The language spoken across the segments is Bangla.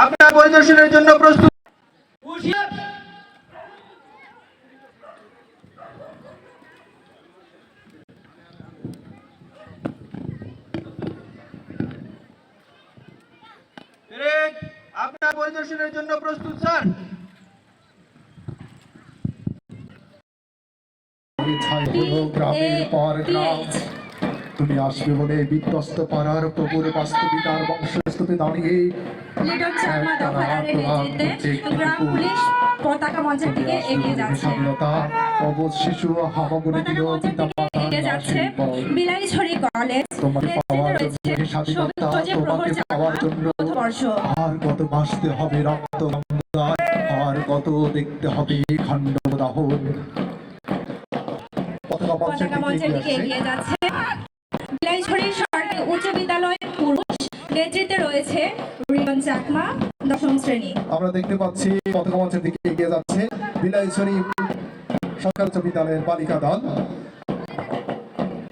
আপনার পরিদর্শনের জন্য প্রস্তুত। পেরেক আপনার পরিদর্শনের জন্য প্রস্তুত স্যার। গ্রামের পর গ্রাম তুমি আসবে বলে বিধ্বস্ত পাড়ার প্রভুর বাস্তবিকার বংশস্তূপে দাঁড়িয়ে লিটন শর্মা দফাদারের নেতৃত্বে গ্রাম পুলিশ পতাকা মঞ্চের দিকে এগিয়ে যাচ্ছে। স্বাধীনতা অবধ শিশু হামাগুড়ি দিল পিতা তোমাকে পাওয়ার জন্য আর কত বাঁচতে হবে রক্ত আর কত দেখতে হবে খণ্ড দাহন। পতাকা মঞ্চের দিকে দিকে এগিয়ে এগিয়ে যাচ্ছে। বিলাইছড়ি সরকারি উচ্চ বিদ্যালয় পুরুষ নেতৃত্বে রয়েছে রিয়ন চাকমা দশম শ্রেণি। আমরা দেখতে পাচ্ছি পতাকা মঞ্চের দিকে এগিয়ে যাচ্ছে। বিলাইছড়ি সরকার উচ্চ বিদ্যালয়ের বালিকা দল।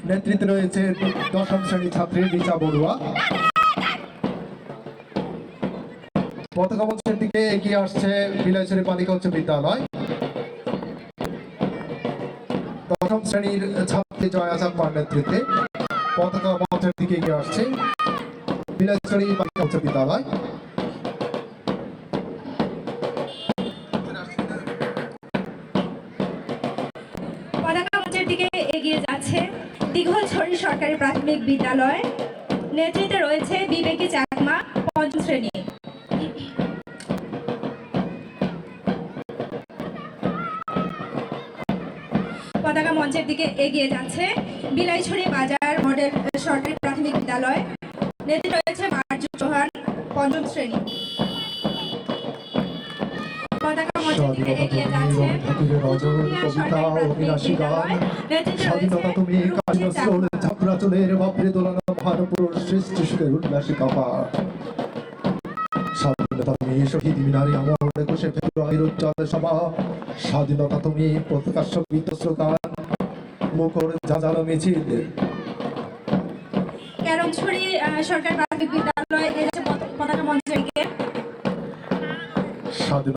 নেতৃত্বে রয়েছে দশম শ্রেণি ছাত্রী রিচা বড়ুয়া। পতাকা মঞ্চের দিকে এগিয়ে আসছে বিলাইছড়ি বালিকা উচ্চ বিদ্যালয়। দশম শ্রেণির ছাত্রী জয়া চাকমার নেতৃত্বে পতাকা মঞ্চের দিকে এগিয়ে আসছে বিলাইছড়ি বালিকা উচ্চ বিদ্যালয়। সরকারি প্রাথমিক বিদ্যালয়। নেতৃত্বে রয়েছে বিবেকী চাকমা, পঞ্চম শ্রেণি। পতাকা মঞ্চের দিকে এগিয়ে যাচ্ছে বিলাইছড়ি বাজার মডেল সরকারি প্রাথমিক বিদ্যালয়। নেতৃত্বে রয়েছে মার্জু চৌহান পঞ্চম শ্রেণি। পতাকা মঞ্চের দিকে এগিয়ে যাচ্ছে স্বাধীনতা তুমি বাপরে দোলানো ভারপুর সৃষ্টি সুখের উল্লাসী কাপা তুমি শহীদ মিনারে আমার একুশে ফেব্রুয়ারির স্বাধীনতা তুমি প্রকাশ্য গীত মুখর জাজালো মিছিল সরকারি